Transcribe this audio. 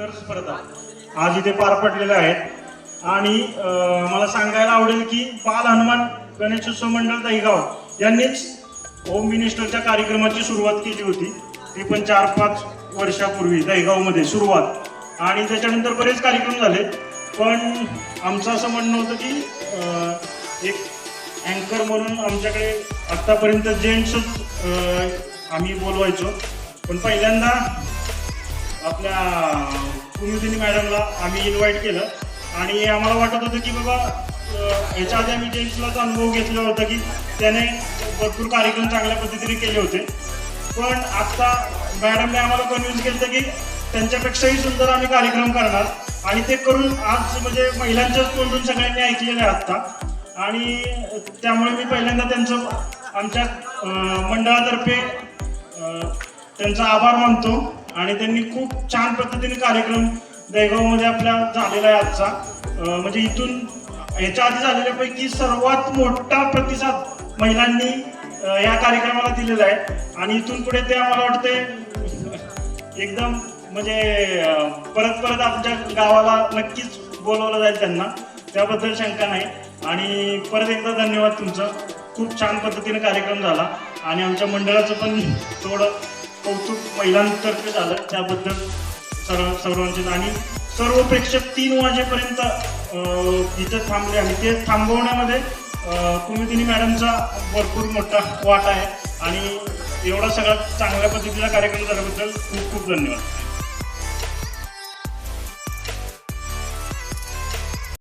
तर स्पर्धा. आज इथे पार पडलेल्या आहेत. आणि मला सांगायला आवडेल की बाल हनुमान गणेशोत्सव मंडळ दहीगाव यांनीच होम मिनिस्टरच्या कार्यक्रमाची सुरुवात केली होती. ती पण चार पाच वर्षापूर्वी दहीगावमध्ये सुरुवात. आणि त्याच्यानंतर बरेच कार्यक्रम झाले. पण आमचं असं म्हणणं होतं की एक अँकर म्हणून आमच्याकडे आत्तापर्यंत जेंट्सच आम्ही बोलवायचो. पण पहिल्यांदा आपल्या कुमुदिनी मॅडमला आम्ही इन्व्हाइट केलं. आणि आम्हाला वाटत होतं की बाबा याच्या आधी आम्ही जेंट्सलाच अनुभव घेतला होता की त्याने भरपूर कार्यक्रम चांगल्या पद्धतीने केले होते. पण आता मॅडमने आम्हाला कन्व्हिन्स केलं की त्यांच्यापेक्षाही सुंदर आम्ही कार्यक्रम करणार. आणि ते करून आज म्हणजे महिलांच्याच तोंडून सगळ्यांनी ऐकलेलं आहे आत्ता. आणि त्यामुळे मी पहिल्यांदा त्यांचं आमच्या मंडळातर्फे त्यांचा आभार मानतो. आणि त्यांनी खूप छान पद्धतीने कार्यक्रम दहेगावमध्ये आपल्या झालेला आहे आजचा. म्हणजे इथून याच्या आधी झालेल्यापैकी सर्वात मोठा प्रतिसाद महिलांनी या कार्यक्रमाला दिलेला आहे. आणि इथून पुढे ते आम्हाला वाटते एकदम म्हणजे परत परत आमच्या गावाला नक्कीच बोलवलं जाईल त्यांना. त्याबद्दल शंका नाही. आणि परत एकदा धन्यवाद तुमचं. खूप छान पद्धतीने कार्यक्रम झाला. आणि आमच्या मंडळाचं पण थोडं कौतुक महिलांतर्फे झालं. त्याबद्दल सर्व सर्वांचे आणि सर्व प्रेक्षक तीन वाजेपर्यंत अं, इथं थांबले आणि ते थांबवण्यामध्ये कुमितिनी मॅडमचा भरपूर मोठा वाटा आहे. आणि एवढा सगळा चांगल्या पद्धतीचा कार्यक्रम झाल्याबद्दल खूप खूप धन्यवाद.